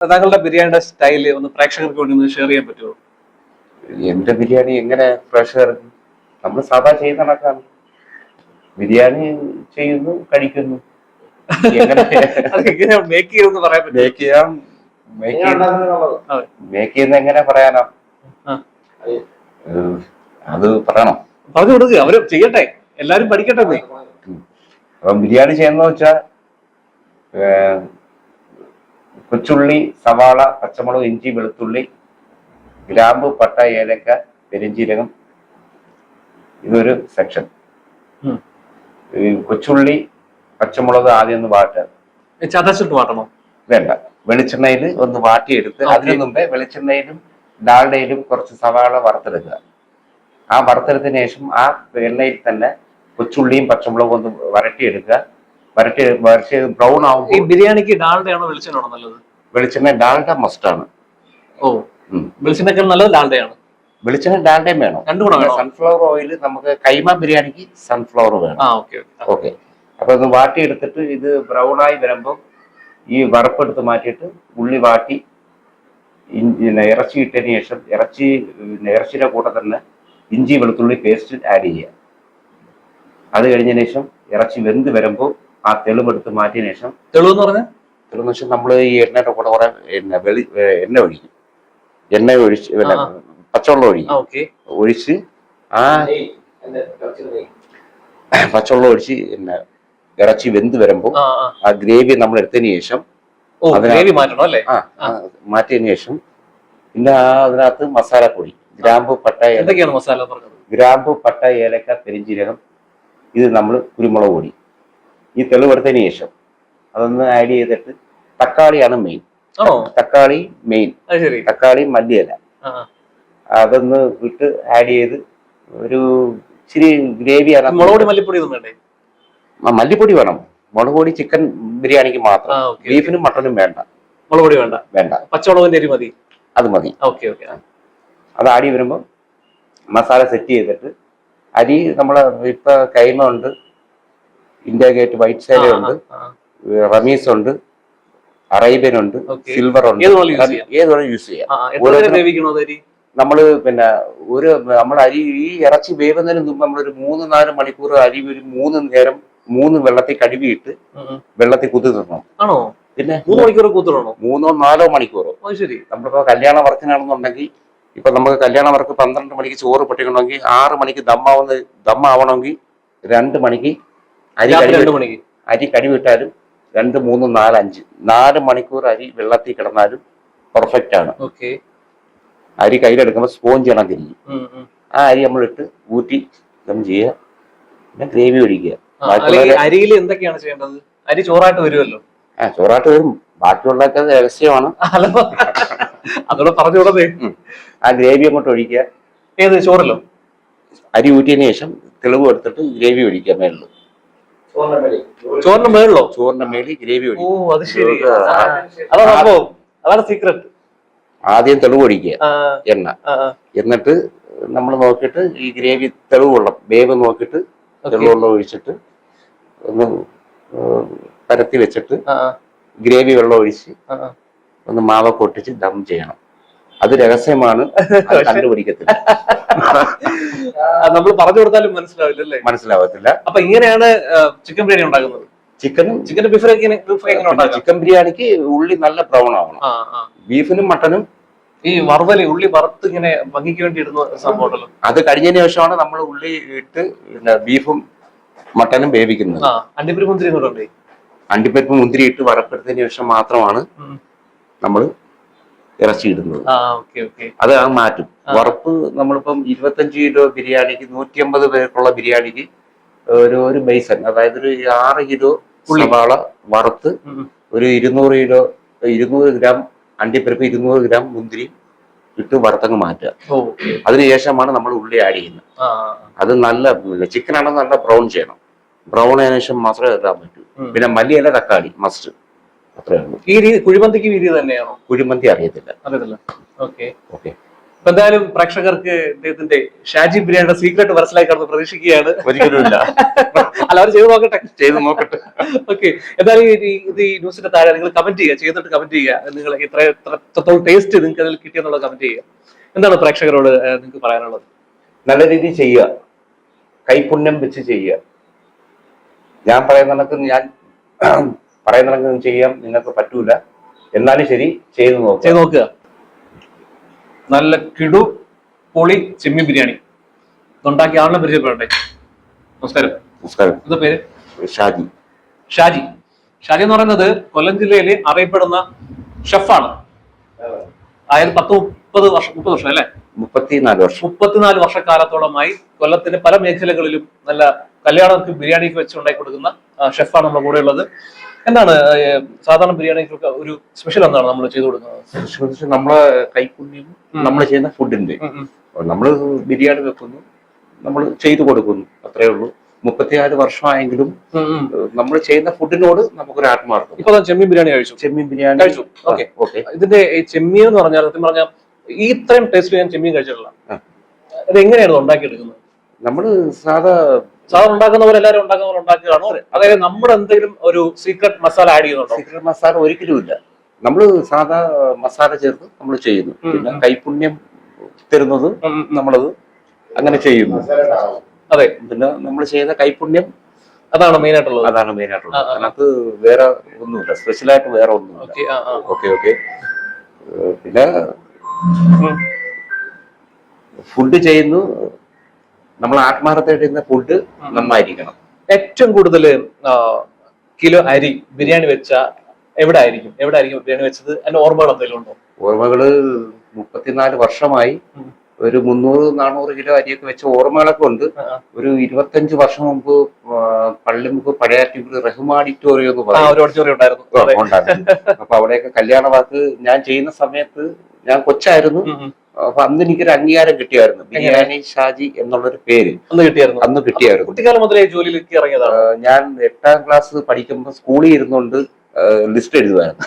താങ്കളുടെ ബിരിയാണിയുടെ സ്റ്റൈൽ ഒന്ന് പ്രേക്ഷകർക്ക് വേണ്ടി ഒന്ന് ഷെയർ ചെയ്യാൻ പറ്റുമോ? എന്റെ ബിരിയാണി എങ്ങനെ പ്രേക്ഷകർക്ക്? നമ്മൾ സാധാ ചെയ്യുന്ന കണക്കാണ്. ബിരിയാണി ചെയ്യുന്നു കഴിക്കുന്നു. എങ്ങനെ? അത് എങ്ങനെ മേക്ക് ചെയ്യുമെന്ന് പറയാൻ പറ്റും മേക്ക് ചെയ്യാം മേക്ക് അതെ. മേക്ക് ചെയ്യുന്ന എങ്ങനെ പറയാനാ. അത്. പറയണം. പറഞ്ഞു കൊടുക്കുക അവർ ചെയ്യട്ടെ. എല്ലാരും പഠിക്കട്ടെ അപ്പം ബിരിയാണി ചെയ്യുന്ന വെച്ചാ കൊച്ചുള്ളി സവാള പച്ചമുളക് ഇഞ്ചി വെളുത്തുള്ളി ഗ്രാമ്പു പട്ട ഏലക്ക പെരിഞ്ചീരകം. ഇതൊരു സെക്ഷൻ കൊച്ചുള്ളി പച്ചമുളക് ആദ്യം ഒന്ന് വാട്ടുക. ചതച്ചിട്ട് മാറ്റണോ വേണ്ട. വെളിച്ചെണ്ണയിൽ ഒന്ന് വാട്ടിയെടുത്ത്. അതിനു മുമ്പേ വെളിച്ചെണ്ണയിലും ഡാൽഡയിലും കുറച്ച് സവാള വറുത്തെടുക്കുക. ആ വറുത്തെടുത്തതിന് ശേഷം ആ എണ്ണയിൽ തന്നെ കൊച്ചുള്ളിയും പച്ചമുളകും ഒന്ന് വരട്ടിയെടുക്കുക. വരട്ടി വരട്ടി ബ്രൗൺ ആവും ഈ ബിരിയാണിക്ക് ഡാൽഡയാണോ വെളിച്ചെണ്ണ നല്ലത്? വെളിച്ചെണ്ണ ഡാൽഡ ആണ്. ഓ വെളിച്ചെണ്ണക്കാൾ നല്ലത് ഡാൽഡയാണ്. വെളിച്ചെണ്ണ ഡാൽഡയും വേണം. രണ്ടും കൂടെ വേണോ? സൺഫ്ലവർ ഓയിൽ നമുക്ക് കൈമ ബിരിയാണിക്ക് സൺഫ്ലവർ വേണം. ആ ഓക്കെ ഓക്കേ. അപ്പോൾ അപ്പൊ ഇത് വാട്ടിയെടുത്തിട്ട് ഇത് ബ്രൗൺ ആയി വരുമ്പോൾ ഈ വറുപ്പെടുത്ത് മാറ്റിയിട്ട് ഉള്ളി വാട്ടി ഇറച്ചി ഇട്ടതിന് ശേഷം ഇറച്ചി ഇറച്ചിയുടെ കൂടെ തന്നെ ഇഞ്ചി വെളുത്തുള്ളി പേസ്റ്റ് ആഡ് ചെയ്യുക. അത് കഴിഞ്ഞതിന് ശേഷം ഇറച്ചി വെന്ത് വരുമ്പോൾ ആ തെളിവെടുത്ത് മാറ്റിയ ശേഷം തെളിവ് എന്ന് പറഞ്ഞാൽ തെളിവ് എന്ന് വെച്ചാൽ നമ്മൾ ഈ എണ്ണയുടെ കൂടെ കുറെ എണ്ണ വെളി എണ്ണ ഒഴിക്കും. എണ്ണ ഒഴിച്ച്. പച്ചവെള്ളം ഒഴിക്കും. ഒഴിച്ച് ആ പച്ചവെള്ളം ഒഴിച്ച് പിന്നെ ഇറച്ചി വെന്ത് വരുമ്പോൾ ആ ഗ്രേവി നമ്മൾ എടുത്തതിന് ശേഷം ഗ്രേവി മാറ്റണം അല്ലേ? മാറ്റിയതിന് ശേഷം പിന്നെ അതിനകത്ത് മസാലപ്പൊടി ഗ്രാമ്പു പട്ട എന്തൊക്കെയാണ് മസാല ഗ്രാമ്പു പട്ട ഏലക്ക പെരിഞ്ചീരകം ഇത് നമ്മൾ കുരുമുളക് പൊടി. ഈ തെളിവെടുത്തതിന് ശേഷം അതൊന്ന് ആഡ് ചെയ്തിട്ട് തക്കാളിയാണ് മെയിൻ തക്കാളി മെയിൻ തക്കാളി മല്ലിയില. അതൊന്ന് ഇട്ട് ആഡ് ചെയ്ത് ഒരു ഇച്ചിരി ഗ്രേവി മുളകുപൊടി മല്ലിപ്പൊടി മല്ലിപ്പൊടി വേണം. മുളക് പൊടി ചിക്കൻ ബിരിയാണിക്ക് മാത്രം. ബീഫിനും മട്ടനും വേണ്ട. മുളക് പൊടി വേണ്ട. വേണ്ട. പച്ചമുളകിന്റെ അരി മതി. അത് മതി. Okay okay. അത് ആടി വരുമ്പോൾ മസാല സെറ്റ് ചെയ്തിട്ട് അരി നമ്മളെ ഇപ്പൊ കൈമ ഉണ്ട് ഇന്ത്യ ഗേറ്റ് വൈറ്റ് സൈല ഉണ്ട്. റമീസ് ഉണ്ട്. അറേബ്യൻ ഉണ്ട്. സിൽവർ ഉണ്ട്. ഏത് വേണമെങ്കിലും use ചെയ്യാം. ഏത് വേണം യൂസ് ചെയ്യാം? നമ്മൾ പിന്നെ ഒരു നമ്മൾ അരി ഈ ഇറച്ചി വേവുന്നതിന് മുമ്പ് നമ്മളൊരു മൂന്ന് നാല് മണിക്കൂർ അരി ഒരു മൂന്ന് നേരം മൂന്ന് വെള്ളത്തിൽ കഴുകിയിട്ട് വെള്ളത്തിൽ കുത്തി കുതിർത്തണം ആണോ? പിന്നെ മൂന്ന് മണിക്കൂർ കൂത്തിടണോ മൂന്നോ നാലോ മണിക്കൂറോ. ശരി. നമ്മളിപ്പോ കല്യാണ വർക്കിനാണെന്നുണ്ടെങ്കിൽ ഇപ്പൊ നമുക്ക് കല്യാണ വർക്ക് പന്ത്രണ്ട് മണിക്ക് ചോറ് പൊട്ടിക്കണമെങ്കിൽ ആറ് മണിക്ക് ദമ്മാവുന്ന ദമ്മാവണമെങ്കിൽ രണ്ട് മണിക്ക് അരി മണിക്ക്. അരി കഴിവിട്ടാലും രണ്ട് മൂന്ന് നാല് അഞ്ച്. നാല് മണിക്കൂർ അരി വെള്ളത്തിൽ കിടന്നാലും പെർഫെക്റ്റ് ആണ്. ഓക്കെ. അരി കയ്യിലെടുക്കുമ്പോൾ സ്പോഞ്ച് കണക്കിരിക്കും ആ അരി നമ്മളിട്ട് ഊറ്റി ദം ചെയ്യുക. പിന്നെ ഗ്രേവി ഒഴിക്കുക. അരിയിൽ എന്തൊക്കെയാണ് ചെയ്യേണ്ടത്? അരി ചോറായിട്ട് വരുമല്ലോ. ആ ചോറായിട്ട് വരും. ബാക്കിയുള്ളതൊക്കെ രഹസ്യമാണ്. അതോടെ പറഞ്ഞുകൂടതേ. ആ ഗ്രേവി അങ്ങോട്ട് ഒഴിക്കുക. ഏത് ചോറല്ലോ അരി ഊറ്റിയതിന് ശേഷം തെളിവ് എടുത്തിട്ട് ഗ്രേവി ഒഴിക്കുക മേളിൽ ചോറിന് മേളിലോ ചോറിന്റെ മേളിൽ ഗ്രേവി ഓ അത് ശരി. ആ. അതാണ് സംഭവം. അതാണ് സീക്രട്ട് ആദ്യം തെളിവ് ഒഴിക്കുക. എണ്ണ. എന്നിട്ട് നമ്മൾ നോക്കിയിട്ട് ഈ ഗ്രേവി തെളിവ് വെള്ളം വേവ് നോക്കിയിട്ട് തെളിവ് വെള്ളം ഒഴിച്ചിട്ട് ഒന്ന് പരത്തി വെച്ചിട്ട് ഗ്രേവി വെള്ളം ഒഴിച്ച് ഒന്ന് മാവ കൊട്ടിച്ച് ദം ചെയ്യണം. അത് രഹസ്യമാണ്. കണ്ടുപിടിക്കത്തില്ല. നമ്മൾ പറഞ്ഞു കൊടുത്താലും മനസ്സിലാവില്ല അല്ലേ മനസ്സിലാവത്തില്ല. അപ്പൊ ഇങ്ങനെയാണ് ചിക്കൻ ബിരിയാണി ഉണ്ടാക്കുന്നത്. ചിക്കനും ചിക്കൻ ബീഫ് എങ്ങനെ ബീഫ് എങ്ങനെ ഉണ്ടാക്കാം. ചിക്കൻ ബിരിയാണിക്ക് ഉള്ളി നല്ല ബ്രൗൺ ആവണം. ബീഫിനും മട്ടനും ഈ വറുതൽ ഉള്ളി വറുത്ത് ഇങ്ങനെ ഭംഗിക്ക് വേണ്ടി ഇടുന്ന സംഭവം ഉണ്ടല്ലോ അത് കഴിഞ്ഞതിന് ശേഷമാണ് നമ്മൾ ഉള്ളി ഇട്ട് പിന്നെ ബീഫും മട്ടനും വേവിക്കുന്നത്. അണ്ടിപ്പരിപ്പ് അണ്ടിപ്പരി മുന്തിരി അണ്ടിപ്പരിപ്പ് മുന്തിരി ഇട്ട് വറപ്പെടുത്തതിന് ശേഷം മാത്രമാണ്. നമ്മൾ ഇറച്ചി ഇടുന്നത് അത് ആ മാറ്റും. വറുപ്പ് നമ്മളിപ്പം ഇരുപത്തഞ്ച് കിലോ ബിരിയാണിക്ക് നൂറ്റി അമ്പത് പേർക്കുള്ള ബിരിയാണിക്ക് ഒരു ഒരു ബേസൻ അതായത് ഒരു ആറ് കിലോ. സവാള വറുത്ത് ഒരു ഇരുന്നൂറ് കിലോ ഇരുന്നൂറ് ഗ്രാം അണ്ടിപ്പരിപ്പ് ഇരുന്നൂറ് ഗ്രാം മുന്തിരി ഇട്ട് വറുത്തങ്ങ് മാറ്റുക. അതിനുശേഷമാണ് നമ്മൾ ഉള്ളി ആഡ് ചെയ്യുന്നത്. അത് നല്ല ചിക്കൻ ആണെങ്കിൽ നല്ല ബ്രൗൺ ചെയ്യണം. ബ്രൗൺ ആയതിനു ശേഷം മാത്രമേ ഇടാൻ പറ്റൂ. പിന്നെ മല്ലിയല്ല തക്കാളി മസ്റ്റ് അത്രേ ഉള്ളൂ. ഈ രീതി കുഴിമന്തിക്ക് രീതി തന്നെയാണോ? കുഴിമന്തി അറിയത്തില്ല. അറിയത്തില്ല. ഓക്കെ. ഓക്കെ. അപ്പൊ എന്തായാലും പ്രേക്ഷകർക്ക് ഇദ്ദേഹത്തിന്റെ ഷാജി ബിരിയാണിയുടെ സീക്രട്ട് മനസ്സിലായി കടന്ന് പ്രതീക്ഷിക്കുകയാണ്. ഒരിക്കലുമില്ല അല്ല അവർ ചെയ്ത് നോക്കട്ടെ. ചെയ്ത് നോക്കട്ടെ. ഓക്കെ. എന്തായാലും ഇത് ഈ ന്യൂസിന്റെ താഴെ നിങ്ങൾ കമന്റ് ചെയ്യുക ചെയ്തിട്ട് കമന്റ് ചെയ്യുക. നിങ്ങൾ ഇത്ര എത്രത്തോളം ടേസ്റ്റ് നിങ്ങൾക്ക് അതിൽ കിട്ടിയെന്നുള്ള കമന്റ് ചെയ്യുക. എന്താണ് പ്രേക്ഷകരോട് നിങ്ങൾക്ക് പറയാനുള്ളത്? നല്ല രീതിയിൽ ചെയ്യുക. കൈപുണ്യം വെച്ച് ചെയ്യുക. ഞാൻ പറയുന്ന കണക്ക് ഞാൻ പറയുന്ന ചെയ്യാം നിങ്ങൾക്ക് പറ്റൂല. എന്നാലും ശരി ചെയ്തു നോക്കുക. ചെയ്ത് നോക്കുക. നല്ല കിടു പൊളി ചെമ്മീൻ ബിരിയാണി. ഇതുണ്ടാക്കിയ ആളിനെ പരിചയപ്പെടട്ടെ. നമസ്കാരം. നമസ്കാരം. എന്താ പേര്? ഷാജി. ഷാജി. ഷാജി എന്ന് പറയുന്നത് കൊല്ലം ജില്ലയിൽ അറിയപ്പെടുന്ന ഷെഫാണ്. അതായത് പത്ത് മുപ്പത് വർഷം മുപ്പത് വർഷം അല്ലെ? മുപ്പത്തിനാല് വർഷം. മുപ്പത്തിനാല് വർഷക്കാലത്തോളമായി കൊല്ലത്തിന്റെ പല മേഖലകളിലും നല്ല കല്യാണങ്ങൾക്ക് ബിരിയാണിക്ക് വെച്ച് ഉണ്ടാക്കി കൊടുക്കുന്ന ഷെഫാണ് നമ്മുടെ കൂടെ ഉള്ളത് എന്താണ് സാധാരണ ബിരിയാണിക്കൊക്കെ ഒരു സ്പെഷ്യൽ എന്താണ് നമ്മൾ ചെയ്തു കൊടുക്കുന്നത്? നമ്മളെ കൈപുണ്യം നമ്മൾ ചെയ്യുന്ന ഫുഡിന്റെ. നമ്മൾ ബിരിയാണി വെക്കുന്നു നമ്മൾ ചെയ്തു കൊടുക്കുന്നു അത്രേ ഉള്ളൂ. മുപ്പത്തിനാല് വർഷമായെങ്കിലും. നമ്മൾ ചെയ്യുന്ന ഫുഡിനോട് നമുക്കൊരു ആത്മാർത്ഥം ഇപ്പൊ ചെമ്മീൻ ബിരിയാണി കഴിച്ചു. ചെമ്മീൻ ബിരിയാണി. കഴിച്ചു. ഓക്കെ. ഓക്കെ. ഇതിന്റെ ഈ ചെമ്മീൻ എന്ന് പറഞ്ഞാൽ സത്യം പറഞ്ഞാൽ ഈ ഇത്രയും ടേസ്റ്റ് ഞാൻ ചെമ്മീൻ കഴിച്ചിട്ടില്ല. അത് എങ്ങനെയാണ് ഉണ്ടാക്കിയെടുക്കുന്നത്? നമ്മൾ സാധാ സാധാരണ ഉണ്ടാക്കുന്നവർ എല്ലാവരും ഉണ്ടാക്കുന്നവർ ഉണ്ടാക്കുകയാണോ അതായത് നമ്മുടെ എന്തെങ്കിലും ഒരു സീക്രട്ട് മസാല ആഡ് ചെയ്യുന്നുണ്ടോ? സീക്രട്ട് മസാല ഒരിക്കലും ഇല്ല നമ്മൾ സാധാ മസാല ചേർത്ത് നമ്മൾ ചെയ്യുന്നു. പിന്നെ കൈപുണ്യം തരുന്നത്. നമ്മളത് അങ്ങനെ ചെയ്യുന്നു. അതെ. പിന്നെ നമ്മൾ ചെയ്യുന്ന കൈപുണ്യം അതാണ് മെയിൻ ആയിട്ടുള്ളത്. അതാണ് മെയിൻ ആയിട്ടുള്ളത്. അതിനകത്ത് വേറെ ഒന്നുമില്ല. സ്പെഷ്യലായിട്ട് വേറെ ഒന്നുമില്ല. ഓക്കെ ഓക്കെ പിന്നെ. ഫുഡ് ചെയ്യുന്നു. നമ്മൾ ആത്മാർത്ഥമായിട്ട് ചെയ്യുന്ന ഫുഡ് നന്നായിരിക്കണം. ഏറ്റവും കൂടുതൽ കിലോ അരി ബിരിയാണി വെച്ച എവിടെ ആയിരിക്കും എവിടെ ആയിരിക്കും ബിരിയാണി വെച്ചത്? അതിന്റെ ഓർമ്മകൾ എന്തെങ്കിലും ഉണ്ടോ? ഓർമ്മകൾ മുപ്പത്തിനാല് വർഷമായി. ഒരു മുന്നൂറ് നാനൂറ് കിലോ അരിയൊക്കെ വെച്ച ഓർമ്മകളൊക്കെ ഉണ്ട്. ഒരു ഇരുപത്തഞ്ച് വർഷം മുമ്പ് പള്ളിമുക്ക് പഴയാറ്റിൽ റഹ്മാൻ ഓഡിറ്റോറിയം എന്ന് പറഞ്ഞു പറയും. അപ്പൊ അവിടെയൊക്കെ കല്യാണ വാക്ക് ഞാൻ ചെയ്യുന്ന സമയത്ത് ഞാൻ കൊച്ചായിരുന്നു. അപ്പൊ അന്ന് എനിക്കൊരു അംഗീകാരം കിട്ടിയായിരുന്നു. ബിരിയാണി ഷാജി എന്നുള്ളൊരു പേര് അന്ന് കിട്ടിയായിരുന്നു. അന്ന് കിട്ടിയായിരുന്നു. കുട്ടിക്കാലം മുതലേ ജോലിയിലേക്ക് ഇറങ്ങിയതാണ് ഞാൻ എട്ടാം ക്ലാസ് പഠിക്കുമ്പോൾ സ്കൂളിൽ ഇരുന്നുകൊണ്ട് ലിസ്റ്റ് എഴുതുമായിരുന്നു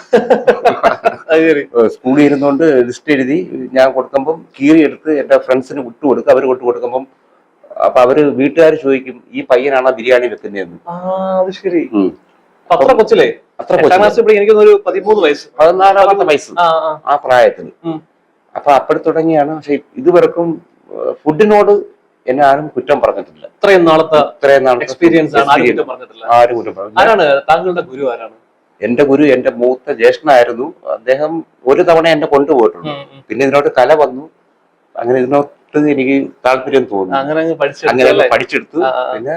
ശരി. സ്കൂളിൽ ഇരുന്നുകൊണ്ട് ലിസ്റ്റ് എഴുതി ഞാൻ കൊടുക്കുമ്പം കീറി എടുത്ത് എന്റെ ഫ്രണ്ട്സിന് വിട്ടു കൊടുക്കും. അവർ കൊട്ടു കൊടുക്കുമ്പം അപ്പൊ അവർ വീട്ടുകാർ ചോദിക്കും ഈ പയ്യനാണ് ബിരിയാണി വെക്കുന്നതെന്ന്? ശരി. അത്ര കൊച്ചില്ലേ അത്ര കൊച്ചു എനിക്ക് പതിമൂന്ന് വയസ്സ്. പതിനാലാമത്തെ വയസ്സ്. ആ പ്രായത്തിൽ. അപ്പൊ അപ്പോൾ തുടങ്ങിയാണ്. പക്ഷെ ഇതുവരക്കും ഫുഡിനോട് എന്നെ ആരും കുറ്റം പറഞ്ഞിട്ടില്ല. ഇത്രയും നാളത്തെ ഇത്രയും നാളത്തെ എക്സ്പീരിയൻസ് ആരും കുറ്റം പറഞ്ഞിട്ടില്ല. താങ്കളുടെ ഗുരു ആരാണ്? എന്റെ ഗുരു എന്റെ മൂത്ത ജ്യേഷ്ഠനായിരുന്നു. അദ്ദേഹം ഒരു തവണ എന്നെ കൊണ്ടുപോയിട്ടുണ്ട്. പിന്നെ ഇതിനോട് കല വന്നു. അങ്ങനെ ഇതിനോട്ട് എനിക്ക് താല്പര്യം തോന്നി. അങ്ങനെ അങ്ങ് അങ്ങനെ പഠിച്ചെടുത്തു. പിന്നെ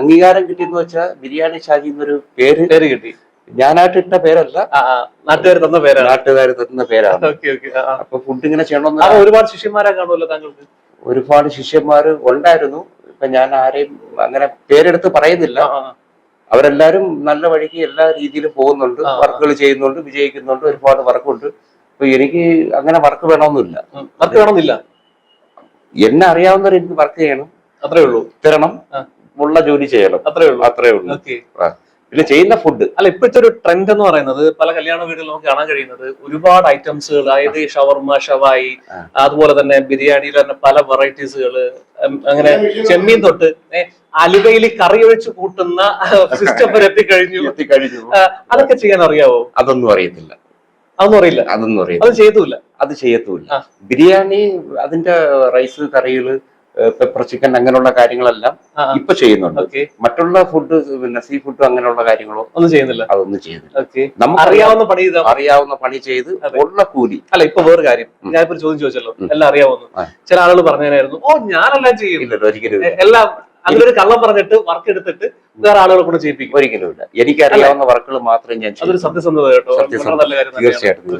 അംഗീകാരം കിട്ടിയെന്ന് വെച്ചാൽ ബിരിയാണി ഷാജി എന്നൊരു പേര് പേര് കിട്ടി. ഞാനായിട്ട് ഇട്ട പേരല്ല. നാട്ടുകാർ തന്ന പേരാണ്. നാട്ടുകാർ തന്ന പേരാണ്. അപ്പൊ ഫുഡ് ഇങ്ങനെ ചെയ്യണമെന്ന് ഒരുപാട് ശിഷ്യന്മാരെ കാണുമല്ലോ താങ്കൾക്ക്? ഒരുപാട് ശിഷ്യന്മാര് ഉണ്ടായിരുന്നു. ഇപ്പൊ ഞാൻ ആരെയും അങ്ങനെ പേരെടുത്ത് പറയുന്നില്ല. അവരെല്ലാരും നല്ല വഴിക്ക് എല്ലാ രീതിയിലും പോകുന്നുണ്ട്. വർക്കുകൾ ചെയ്യുന്നുണ്ട് വിജയിക്കുന്നുണ്ട് ഒരുപാട് വർക്കുണ്ട്. അപ്പൊ എനിക്ക് അങ്ങനെ വർക്ക് വേണമെന്നില്ല. വർക്ക് വേണമെന്നില്ല? എന്നെ അറിയാവുന്നവർ എനിക്ക് വർക്ക് ചെയ്യണം. അത്രേ ഉള്ളൂ. തരണം. ഉള്ള ജോലി ചെയ്യണം. അത്രേ ഉള്ളൂ. അത്രേ ഉള്ളൂ. പിന്നെ ചെയ്യുന്ന ഫുഡ് അല്ല ഇപ്പോഴത്തെ ഒരു ട്രെൻഡ് എന്ന് പറയുന്നത് പല കല്യാണ വീടുകളിൽ നമുക്ക് കാണാൻ കഴിയുന്നത് ഒരുപാട് ഐറ്റംസുകൾ അതായത് ഷവർമ ഷവായി അതുപോലെ തന്നെ ബിരിയാണിയിൽ തന്നെ പല വെറൈറ്റീസുകൾ അങ്ങനെ ചെമ്മീൻ തൊട്ട് അലുവയിൽ കറി ഒഴിച്ച് കൂട്ടുന്ന സിസ്റ്റം വരെ എത്തിക്കഴിഞ്ഞു. എത്തിക്കഴിഞ്ഞു. അതൊക്കെ ചെയ്യാൻ അറിയാവോ? അതൊന്നും അറിയത്തില്ല. അതൊന്നും അറിയില്ല. അതൊന്നും അറിയില്ല അത് ചെയ്തൂല അത് ചെയ്യത്തൂല്ല ബിരിയാണി അതിന്റെ റൈസ് കറികൾ പെപ്പർ ചിക്കൻ അങ്ങനെയുള്ള കാര്യങ്ങളെല്ലാം. ഇപ്പൊ ചെയ്യുന്നുണ്ട്. മറ്റുള്ള ഫുഡ് പിന്നെ സീ ഫുഡ് അങ്ങനെയുള്ള കാര്യങ്ങളോ ഒന്നും ചെയ്യുന്നില്ല. അതൊന്നും ചെയ്യുന്നില്ല. നമുക്ക് അറിയാവുന്ന പണി അറിയാവുന്ന പണി ചെയ്ത്. ഉള്ള കൂലി. അല്ല ഇപ്പൊ വേറെ കാര്യം. ഞാൻ ഇപ്പൊ ചോദ്യം ചോദിച്ചല്ലോ. എല്ലാം അറിയാവുന്നു. ചില ആളുകൾ പറഞ്ഞായിരുന്നു ഓ ഞാനെല്ലാം ചെയ്യുന്നില്ലല്ലോ ഒരിക്കലും എല്ലാം അതിലൊരു കള്ളം പറഞ്ഞിട്ട് വർക്ക് എടുത്തിട്ട് വേറെ ആളുകളെ കൂടെ ചെയ്യിപ്പിക്കും. ഒരിക്കലും ഇല്ല. എനിക്കറിയാവുന്ന വർക്കുകൾ മാത്രമേ ഞാൻ അതൊരു സത്യസന്ധത കേട്ടോ. തീർച്ചയായിട്ടും,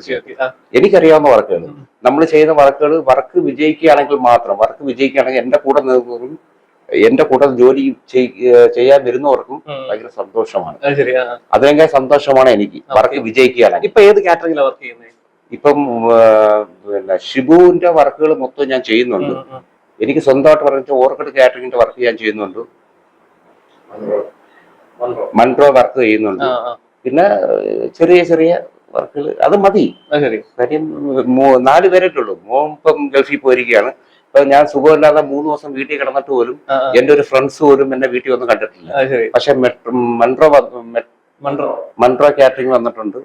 എനിക്കറിയാവുന്ന വർക്കുകൾ നമ്മൾ ചെയ്യുന്ന വർക്കുകൾ വർക്ക് വിജയിക്കുകയാണെങ്കിൽ മാത്രം വർക്ക് വിജയിക്കുകയാണെങ്കിൽ എന്റെ കൂടെ നിന്നവർക്കും എന്റെ കൂടെ ജോലി ചെയ്യാൻ വരുന്നവർക്കും. ഭയങ്കര സന്തോഷമാണ്. അത് ശരി ആ, ആ. അതിനേക്കാൾ സന്തോഷമാണ് എനിക്ക് വർക്ക് വിജയിക്കുകയാണെങ്കിൽ. ഇപ്പൊ ഏത് കാറ്ററിംഗിലാണ് വർക്ക് ചെയ്യുന്നത് ഇപ്പം പിന്നെ ഷിബുവിന്റെ വർക്കുകൾ മൊത്തം ഞാൻ ചെയ്യുന്നുണ്ട്. എനിക്ക് സ്വന്തമായിട്ട് പറഞ്ഞ ഓർക്കിഡ് കാറ്ററിംഗിന്റെ വർക്ക് ഞാൻ ചെയ്യുന്നുണ്ട്. മൺട്രോ വർക്ക് ചെയ്യുന്നുണ്ട്. പിന്നെ ചെറിയ ചെറിയ വർക്കുകൾ. അത് മതി. കാര്യം നാല് പേരൊക്കെ ഉള്ളൂ. മോൻ ഇപ്പം ഗൾഫിൽ പോയിരിക്കുകയാണ്. ഇപ്പൊ ഞാൻ സുഖമില്ലാതെ മൂന്ന് ദിവസം വീട്ടിൽ കിടന്നിട്ട് പോലും. എന്റെ ഒരു ഫ്രണ്ട്സ് പോലും എന്നെ വീട്ടിൽ ഒന്നും കണ്ടിട്ടില്ല. പക്ഷെ മെട്രോ മൺട്രോ മൺട്രോ. കാറ്ററിംഗ് വന്നിട്ടുണ്ട്.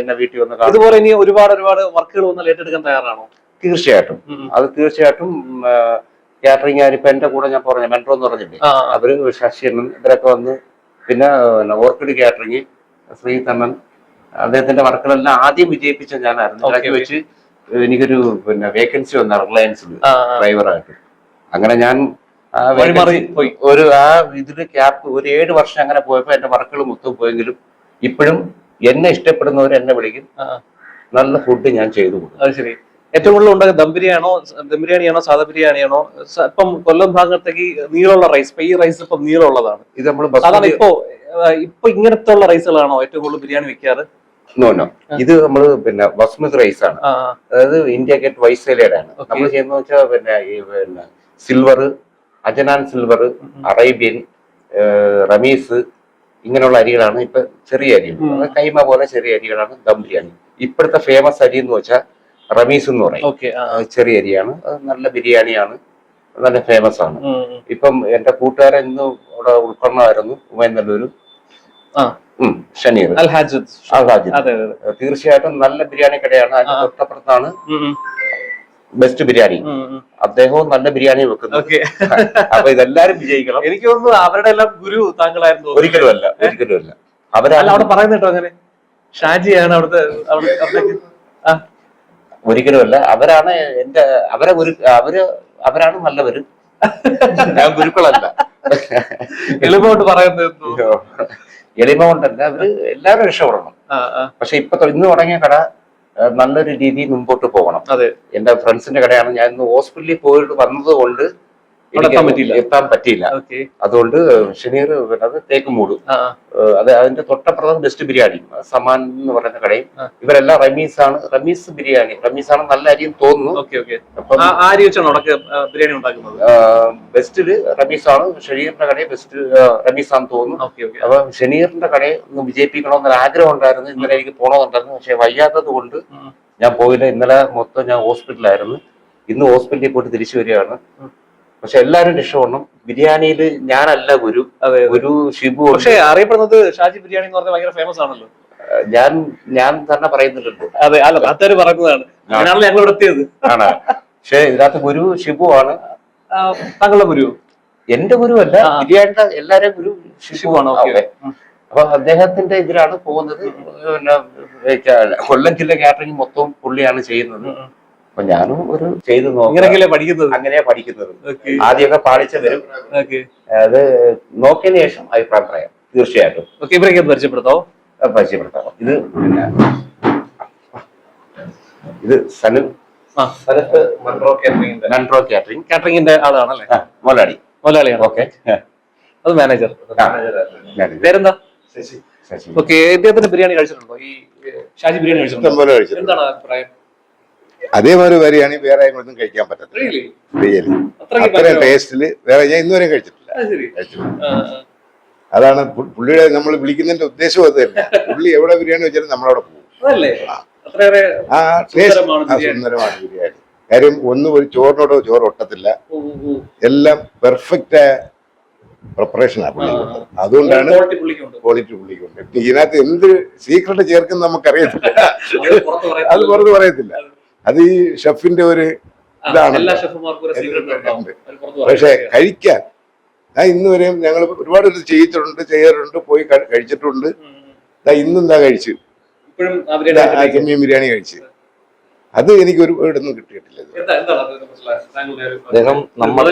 എന്നെ- വീട്ടിൽ വന്ന് അതുപോലെ ഇതുപോലെ ഇനി ഒരുപാട് ഒരുപാട് വർക്കുകൾ വന്നാൽ ഏറ്റെടുക്കാൻ തയ്യാറാണോ? തീർച്ചയായിട്ടും. അത് തീർച്ചയായിട്ടും കാറ്ററിംഗ് ഞാനിപ്പോ എന്റെ കൂടെ ഞാൻ പറഞ്ഞു മെട്രോ എന്ന് പറഞ്ഞില്ലേ? അവർ ശശിയണ്ണൻ ഇവരൊക്കെ വന്ന് പിന്നെ ഓർക്കിഡ് കാറ്ററിംഗ് ശ്രീതണ്ണൻ അദ്ദേഹത്തിന്റെ വർക്കുകളെല്ലാം ആദ്യം വിജയിപ്പിച്ച ഞാനായിരുന്നു. ഇടയ്ക്ക് വെച്ച് എനിക്കൊരു പിന്നെ വേക്കൻസി വന്ന റിലയൻസിൽ ഡ്രൈവർ ആയിട്ട്. ഡ്രൈവറായിട്ട് അങ്ങനെ ഞാൻ പോയി. ഒരു ആ ഇതിൽ ക്യാപ്പ് ഒരു ഏഴ് വർഷം അങ്ങനെ പോയപ്പോ എന്റെ വർക്കുകൾ മൊത്തം പോയെങ്കിലും ഇപ്പോഴും എന്നെ ഇഷ്ടപ്പെടുന്നവർ എന്നെ വിളിക്കും. നല്ല ഫുഡ് ഞാൻ ചെയ്തു കൊടുക്കും. അത് ശരി. ഏറ്റവും കൂടുതൽ ഉണ്ടാകുക ദം ബിരിയാണോ ദം ബിരിയാണിയാണോ സാധാ ബിരിയാണിയാണോ? ഇപ്പം കൊല്ലം ഭാഗത്തേക്ക് നീളമുള്ള റൈസ് ഇപ്പൊ ഈ റൈസ് ഇപ്പം നീളമുള്ളതാണ്. ഇത് നമ്മൾ സാധാരണ ഇപ്പോ ആ, ഇപ്പൊ ഇങ്ങനത്തെ ഉള്ള റൈസുകളാണോ ഏറ്റവും കൂടുതൽ ബിരിയാണി വെക്കാറ്? നോ നോ ഇത് നമ്മൾ പിന്നെ ബസ്മത് റൈസ് ആണ്. അതായത് ഇന്ത്യ ഗേറ്റ് വൈസേലയുടെ ആണ് നമ്മൾ ചെയ്യുന്ന വെച്ചാൽ പിന്നെ ഈ പിന്നെ സിൽവർ അജനാൻ സിൽവർ അറേബ്യൻ റമീസ് ഇങ്ങനെയുള്ള അരികളാണ് ഇപ്പൊ ചെറിയ അരികൾ. കൈമ പോലെ ചെറിയ അരികളാണ് ദം ബിരിയാണി. ഇപ്പോഴത്തെ ഫേമസ് അരി എന്ന് വെച്ചാൽ റമീസ് എന്ന് പറയും. ഓക്കെ ചെറിയ അരിയാണ്. നല്ല ബിരിയാണിയാണ്. നല്ല ഫേമസ് ആണ്. ഇപ്പം എന്റെ കൂട്ടുകാരൻ ഇന്ന് ഉൾക്കൊള്ളായിരുന്നു ഉമയൻ ആ ഉം ഷനീർ. അൽ ഹാജിദ് അൽ ഹാജിദ്. തീർച്ചയായിട്ടും നല്ല ബിരിയാണി കടയാണ്. തൊട്ടപ്പുറത്താണ് ബെസ്റ്റ് ബിരിയാണി. അദ്ദേഹവും നല്ല ബിരിയാണി വെക്കുന്നു. അപ്പൊ ഇതെല്ലാരും വിജയിക്കണം. എനിക്ക് തോന്നുന്നു അവരുടെ എല്ലാം ഗുരു താങ്കളായിരുന്നു. ഒരിക്കലും അല്ല ഒരിക്കലും അല്ല അവരല്ല അവരാണ് അവിടെ പറയുന്ന കേട്ടോ അങ്ങനെ. ഷാജിയാണ് അവിടുത്തെ ഒരിക്കലും അല്ല അവരാണ് എന്റെ അവരെ ഒരു അവർ അവരാണ് നല്ലവര്. ഞാൻ ഗുരുക്കളല്ല. എളുപ്പമായിട്ട് പറയുന്നത്. എളിമ കൊണ്ടല്ല അവർ എല്ലാവരും രക്ഷപ്പെടണം. പക്ഷെ ഇപ്പൊ ഇന്ന് തുടങ്ങിയ കട നല്ലൊരു രീതിയിൽ മുമ്പോട്ട് പോകണം. അതെ. എന്റെ ഫ്രണ്ട്സിന്റെ കടയാണ് ഞാൻ ഇന്ന് ഹോസ്പിറ്റലിൽ പോയിട്ട് വന്നത് കൊണ്ട് എത്താൻ പറ്റിയില്ല. അതുകൊണ്ട് ഷനീർ അത് തേക്ക് മൂടും. അത് അതിന്റെ തൊട്ടപ്പുറം ബെസ്റ്റ് ബിരിയാണി. സമാൻ എന്ന് പറയുന്ന കടയും. ഇവരെല്ലാം റമീസ് ആണ് റമീസ് ബിരിയാണി. റമീസ് ആണ് നല്ല അരിയും തോന്നുന്നു. ബെസ്റ്റിൽ റമീസ് ആണ് ഷനീറിന്റെ കടയെ ബെസ്റ്റ് റമീസ് ആണെന്ന് തോന്നുന്നു. അപ്പൊ ഷനീറിന്റെ കടയെ ഒന്ന് വിജയിപ്പിക്കണമെന്നൊരു ആഗ്രഹം ഉണ്ടായിരുന്നു. ഇന്നലെ എനിക്ക് പോകണമെന്നുണ്ടായിരുന്നു പക്ഷെ വയ്യാത്തത് കൊണ്ട് ഞാൻ പോയില്ല. ഇന്നലെ മൊത്തം ഞാൻ ഹോസ്പിറ്റലായിരുന്നു ഇന്ന് ഹോസ്പിറ്റലിൽ പോയിട്ട് തിരിച്ചു വരികയാണ്. പക്ഷെ എല്ലാരും രക്ഷപ്പെടണം. ബിരിയാണിയിൽ ഞാനല്ല ഗുരു. ഗുരു ഷിബു പക്ഷെ അറിയപ്പെടുന്നത് ഷാജി ബിരിയാണി എന്ന് പറഞ്ഞാൽ ഭയങ്കര ഫേമസ് ആണല്ലോ. ഞാൻ ഞാൻ തന്നെ പറയുന്നുണ്ട് അതെ അല്ല നാട്ടുകാർ പറയുന്നതാണ്. അങ്ങനെയാണല്ലോ ഞങ്ങൾ ഇവിടെ എത്തിയത്. ആണ്? പക്ഷെ ഇതിനകത്ത് ഗുരു ഷിബു ആണ്. താങ്കളുടെ ഗുരു? എന്റെ ഗുരു അല്ല. ബിരിയാണിയുടെ എല്ലാരെയും ഗുരു ഷിബു ആണ് ഓക്കെ. അപ്പൊ അദ്ദേഹത്തിന്റെ ഇതിലാണ് പോകുന്നത്. പിന്നെ കൊല്ലം ജില്ല കാറ്ററിംഗ് മൊത്തം പുള്ളിയാണ് ചെയ്യുന്നത്. അപ്പൊ ഞാനും ഒരു ചെയ്തു നോക്കാം. പഠിക്കുന്നത്? അങ്ങനെയാ പഠിക്കുന്നത്. ആദ്യമൊക്കെ പാളിച്ച വരും. അത് നോക്കിയതിനു ശേഷം അഭിപ്രായം പറയാം തീർച്ചയായിട്ടും ഇവരൊക്കെ പരിചയപ്പെടുത്താവോ? അത് പരിചയപ്പെടുത്താം. ഇത് പിന്നെ ഇത് സനു സ്ഥലത്ത് മൺട്രോ കാറ്ററിംഗിന്റെ നൺട്രോ കാറ്ററിംഗ്. കാറ്ററിംഗിന്റെ ആളാണല്ലേ? മൊലാടി. മുതലാളിയാണ് ഓക്കെ. അത് മാനേജർ. ഞാനിത് പേരെന്താ? ശശി. ഓക്കെ ഇദ്ദേഹത്തിന്റെ ബിരിയാണി കഴിച്ചിട്ടുണ്ടോ? ഈ ഷാജി ബിരിയാണി കഴിച്ചിട്ടുണ്ടോ. എന്താണ് അഭിപ്രായം? അതേമാതിരി വരികയാണെങ്കിൽ വേറെ ഒന്നും കഴിക്കാൻ പറ്റത്തില്ല? റിയലി അത്രയും ടേസ്റ്റിൽ വേറെ ഞാൻ ഇന്നുവരെയും കഴിച്ചിട്ടില്ല. കഴിച്ചിട്ടില്ല. അതാണ് പുള്ളിയുടെ നമ്മൾ വിളിക്കുന്നതിന്റെ ഉദ്ദേശം അത് തന്നെ. പുള്ളി എവിടെ ബിരിയാണി വെച്ചാലും നമ്മളവിടെ പോകും. ആ. ടേസ്റ്റ് സുന്ദരമാണ് ബിരിയാണി. കാര്യം ഒന്നും ഒരു ചോറിനോടോ ചോറ് ഒട്ടത്തില്ല. എല്ലാം പെർഫെക്റ്റ് പ്രിപ്പറേഷനാണ് പുള്ളി. അതുകൊണ്ടാണ് ക്വാളിറ്റി പുള്ളിക്കുണ്ട് ഇതിനകത്ത് എന്ത് സീക്രട്ട് ചേർക്കുന്ന നമുക്കറിയത്തില്ല. അത് പുറത്ത് പറയത്തില്ല. അത് ഈ ഷെഫിന്റെ ഒരു ഇതാണ് എല്ലാ ഷെഫുമാർക്കും ഒരു സീക്രട്ട് ഉണ്ടാവും. ഉണ്ട്. അത് പക്ഷെ കഴിക്കാൻ. ഞാൻ ഇന്ന് വരെയും ഞങ്ങൾ ഒരുപാട് ഇത് ചെയ്തിട്ടുണ്ട് ചെയ്യാറുണ്ട് പോയി കഴിച്ചിട്ടുണ്ട്. ഇന്നും എന്താ കഴിച്ചു. ചെമ്മീൻ ബിരിയാണി കഴിച്ചു. അത്. എനിക്ക് ഒരു ഇവിടുന്ന് കിട്ടിയിട്ടില്ല അദ്ദേഹം നമ്മൾ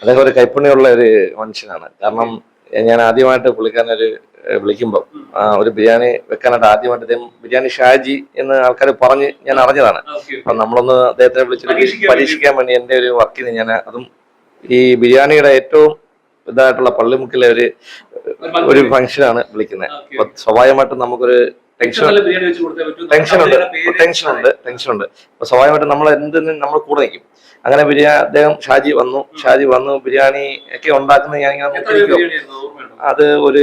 അദ്ദേഹം ഒരു കൈപ്പണിയുള്ള ഒരു മനുഷ്യനാണ്. കാരണം ഞാൻ ആദ്യമായിട്ട് പുള്ളിക്കാരനൊരു വിളിക്കുമ്പോൾ ആ, ഒരു ബിരിയാണി വെക്കാനായിട്ട് ആദ്യമായിട്ട് അദ്ദേഹം ബിരിയാണി ഷാജി എന്ന് ആൾക്കാർ പറഞ്ഞ് ഞാൻ അറിഞ്ഞതാണ്. അപ്പൊ നമ്മളൊന്ന് അദ്ദേഹത്തെ വിളിച്ചിട്ട് പരീക്ഷിക്കാൻ വേണ്ടി എന്റെ ഒരു വർക്കിന് ഞാൻ അതും ഈ ബിരിയാണിയുടെ ഏറ്റവും ഇതായിട്ടുള്ള പള്ളിമുക്കിലെ ഒരു ഒരു ഫംഗ്ഷനാണ് വിളിക്കുന്നത്. അപ്പൊ സ്വാഭാവികമായിട്ടും നമുക്കൊരു ടെൻഷൻ. ടെൻഷൻ ഉണ്ട്. ടെൻഷൻ ഉണ്ട്. അപ്പൊ സ്വാഭാവികമായിട്ടും നമ്മൾ എന്തിനും നമ്മൾ കൂടെ നിൽക്കും അങ്ങനെ ബിരിയാണി അദ്ദേഹം ഷാജി വന്നു. ഷാജി വന്നു ബിരിയാണി ഒക്കെ ഉണ്ടാക്കുന്നത് ഞാൻ ഇങ്ങനെ നോക്കിയിരിക്കും? അത് ഒരു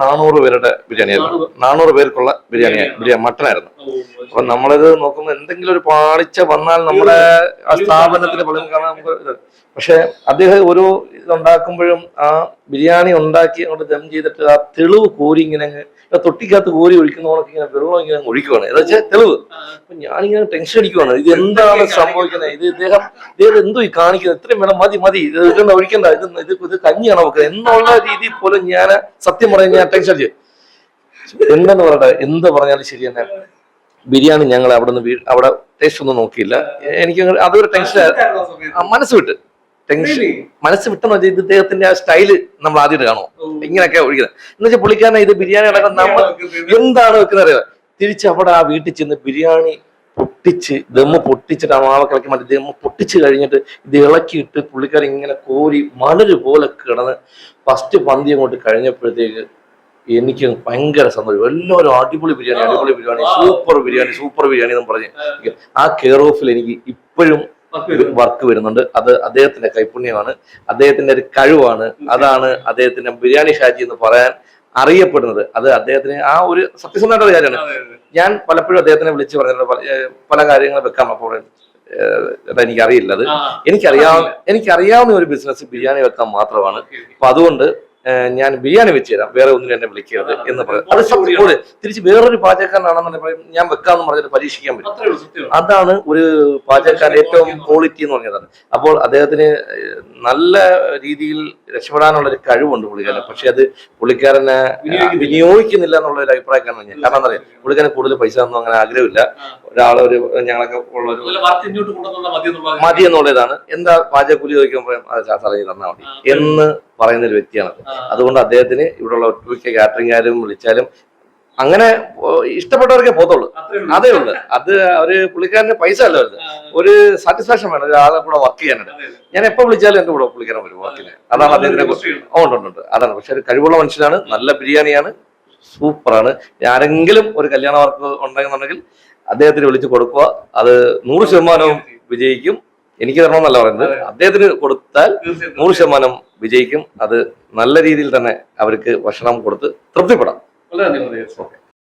നാനൂറ് പേരുടെ ബിരിയാണിയായിരുന്നു. നാനൂറ് പേർക്കുള്ള ബിരിയാണി ബിരിയാണി മട്ടനായിരുന്നു. അപ്പൊ നമ്മളിത് നോക്കുമ്പോൾ എന്തെങ്കിലും ഒരു പാളിച്ച വന്നാൽ നമ്മുടെ ആ സ്ഥാപനത്തിന് പലതും കാരണം നമുക്ക് പക്ഷെ അദ്ദേഹം ഓരോ ഇതുണ്ടാക്കുമ്പോഴും ആ ബിരിയാണി ഉണ്ടാക്കി അങ്ങോട്ട് ദം ചെയ്തിട്ട് ആ തെളിവ് കോരി ഇങ്ങനെ തൊട്ടിക്കകത്ത് കോരി ഒഴിക്കുന്നവർക്ക് ഇങ്ങനെ വെള്ളം ഇങ്ങനെ ഒഴിക്കുവാണ്. എന്ന് വെച്ചാൽ തെളിവ്. അപ്പൊ ഞാനിങ്ങനെ ടെൻഷൻ അടിക്കുവാണ്. ഇത് എന്താണ് സംഭവിക്കുന്നത് ഇത് ഇദ്ദേഹം ഇദ്ദേഹം എന്തോ ഈ കാണിക്കുന്നത് ഇത്രയും വേണം. മതി മതി. ഇത് ഇതൊന്നും ഒഴിക്കണ്ട. ഇത് ഇത് ഇത് കഞ്ഞിയാണ് നമുക്ക് എന്നുള്ള രീതിയിൽ പോലും ഞാൻ സത്യം പറയാൻ ഞാൻ ടെൻഷൻ അടിച്ചു. എന്തെന്ന് പറയട്ടെ? എന്ത് പറഞ്ഞാലും ശരി തന്നെ. ബിരിയാണി ഞങ്ങൾ അവിടെ നിന്ന് അവിടെ ടേസ്റ്റ് ഒന്നും നോക്കിയില്ല. എനിക്ക് അതൊരു ടെൻഷൻ മനസ്സ് വിട്ട്. ടെൻഷൻ മനസ്സ് വിട്ടെന്ന് വെച്ചാൽ ഇത് ഇദ്ദേഹത്തിന്റെ ആ സ്റ്റൈൽ നമ്മൾ ആദ്യമായിട്ട് കാണോ. ഇങ്ങനെയൊക്കെ ഒഴിക്കുന്നത്. എന്ന് വെച്ചാൽ പുള്ളിക്കാരനെ ഇത് ബിരിയാണി അടക്കം നമ്മൾ എന്താണ് വെക്കുന്നത് അറിയാം? തിരിച്ച് അവിടെ ആ വീട്ടിൽ ചെന്ന് ബിരിയാണി പൊട്ടിച്ച് ദമ്മ് പൊട്ടിച്ചിട്ട് ആ മാവ കളക്കി മറ്റേ ദമ്മ് പൊട്ടിച്ച് കഴിഞ്ഞിട്ട് ഇത് ഇളക്കിയിട്ട് പുള്ളിക്കാരൻ ഇങ്ങനെ കോരി മണൽ പോലെ കിടന്ന് ഫസ്റ്റ് പന്തി അങ്ങോട്ട് കഴിഞ്ഞപ്പോഴത്തേക്ക് എനിക്ക് ഭയങ്കര സന്തോഷം. എല്ലാവരും അടിപൊളി ബിരിയാണി അടിപൊളി ബിരിയാണി സൂപ്പർ ബിരിയാണി സൂപ്പർ ബിരിയാണി എന്ന് പറഞ്ഞ് ആ കെയർ ഓഫിൽ എനിക്ക് ഇപ്പോഴും വർക്ക് വരുന്നുണ്ട്. അത് അദ്ദേഹത്തിന്റെ കൈപുണ്യമാണ്. അദ്ദേഹത്തിന്റെ ഒരു കഴിവാണ്. അതാണ് അദ്ദേഹത്തിന്റെ ബിരിയാണി ഷാജി എന്ന് പറയാൻ അറിയപ്പെടുന്നത്. അത് അദ്ദേഹത്തിന് ആ ഒരു സത്യസന്ധമായിട്ടുള്ള ഒരു കാര്യമാണ് ഞാൻ പലപ്പോഴും അദ്ദേഹത്തിനെ വിളിച്ച് പറഞ്ഞിട്ടുണ്ട്. പല- കാര്യങ്ങൾ വെക്കാം അപ്പോൾ എനിക്കറിയില്ല അത്. എനിക്കറിയാവുന്ന എനിക്കറിയാവുന്ന ഒരു ബിസിനസ് ബിരിയാണി വെക്കാൻ മാത്രമാണ്. അപ്പൊ അതുകൊണ്ട് ഞാൻ ബിരിയാണി വെച്ച് തരാം. വേറെ ഒന്നിനും എന്നെ വിളിക്കരുത് എന്ന് പറയും. അത് തിരിച്ച് വേറൊരു പാചകക്കാരനാണെന്നുണ്ടെങ്കിൽ പറയും ഞാൻ വെക്കാന്ന് പറഞ്ഞിട്ട് പരീക്ഷിക്കാൻ പറ്റും. അതാണ് ഒരു പാചകക്കാരൻ ഏറ്റവും ക്വാളിറ്റി എന്ന് പറഞ്ഞതാണ്. അപ്പോൾ അദ്ദേഹത്തിന് നല്ല രീതിയിൽ രക്ഷപ്പെടാനുള്ള ഒരു കഴിവുണ്ട് പുള്ളിക്കാരൻ പക്ഷെ അത് പുള്ളിക്കാരനെ വിനിയോഗിക്കുന്നില്ല. എന്നുള്ള ഒരു അഭിപ്രായക്കാരനാണ് ഞാൻ കാരണം എന്താ പറയുക പുള്ളിക്കാരൻ കൂടുതൽ പൈസ ഒന്നും അങ്ങനെ ആഗ്രഹമില്ല. ഒരാളൊരു ഞങ്ങളൊക്കെ ഉള്ള ഒരു മതി എന്നുള്ളതാണ്. എന്താ പാചകക്കൂലി ചോദിക്കുമ്പോൾ അത് സാറേ തന്നാൽ മതി എന്ന് പറയുന്ന ഒരു വ്യക്തിയാണ് അതുകൊണ്ട് അദ്ദേഹത്തിന് ഇവിടെയുള്ള ഒട്ടുമിക്ക കാറ്ററിംഗുകാരും വിളിച്ചാലും അങ്ങനെ ഇഷ്ടപ്പെട്ടവർക്കേ പോത്തുള്ളൂ അതേ ഉള്ളു. അത് ഒരു പുള്ളിക്കാരന് പൈസ അല്ല വരുന്നത്. ഒരു സാറ്റിസ്ഫാക്ഷൻ വേണം. ഒരാളെ കൂടെ വർക്ക് ചെയ്യാനായിട്ട്. ഞാൻ എപ്പോ വിളിച്ചാലും എന്റെ കൂടെ പുള്ളിക്കാരൻ വരും വർക്കിന് അതാണ് അദ്ദേഹത്തിനെ കുറിച്ച്. ഉണ്ട്, ഉണ്ട്. അതാണ്. പക്ഷെ ഒരു കഴിവുള്ള മനുഷ്യനാണ്. നല്ല ബിരിയാണിയാണ്. സൂപ്പറാണ്. ആരെങ്കിലും ഒരു കല്യാണ വർക്ക് ഉണ്ടെന്നുണ്ടെങ്കിൽ അദ്ദേഹത്തിന് വിളിച്ചു കൊടുക്കുക. അത് നൂറ് ശതമാനവും വിജയിക്കും. എനിക്ക് തരണമെന്നല്ല പറയുന്നത്. അദ്ദേഹത്തിന് കൊടുത്താൽ നൂറ് ശതമാനം വിജയിക്കും. അത് നല്ല രീതിയിൽ തന്നെ അവർക്ക് ഭക്ഷണം കൊടുത്ത് തൃപ്തിപ്പെടാം. ഓക്കെ.